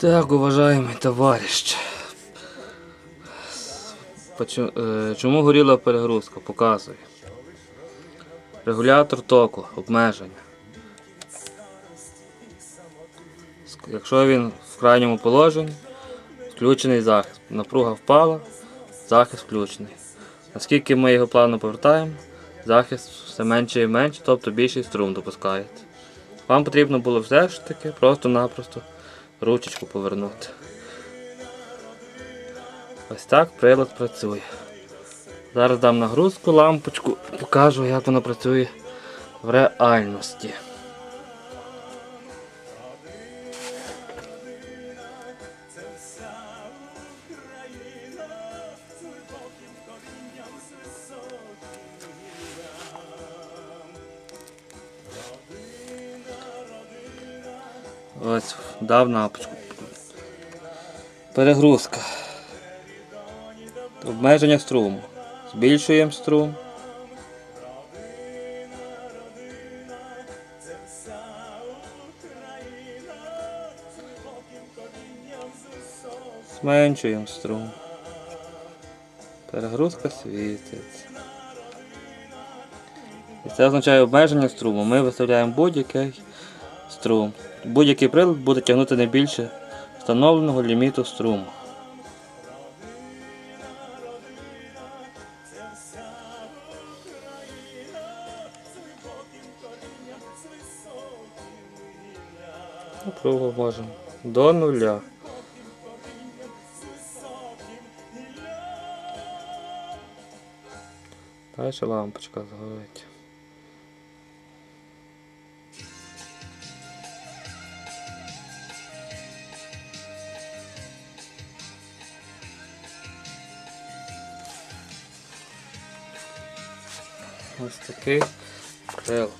Так, уважаемый товарищ. Почу- е, Чому горіла перегрузка? Показую. Регулятор току, обмеження. Якщо він в крайньому положенні, включений захист. Напруга впала, захист включений. Наскільки ми його плавно повертаємо, захист все менше і менше, тобто більший струм допускається. Вам потрібно було все ж таки просто-напросто ручечку повернути. Ось так прилад працює. Зараз дам нагрузку, лампочку, покажу, як воно працює в реальності. Ось дав напочку. Перегрузка. Обмеження струму. Збільшуємо струм. Зменшуємо струм. Перегрузка світиться. І це означає обмеження струму. Ми виставляємо будь-який струм. Будь-який прилад буде тягнути не більше встановленого ліміту струму. Напругу можемо до нуля. Далі лампочка згорить. Ось такий прилад.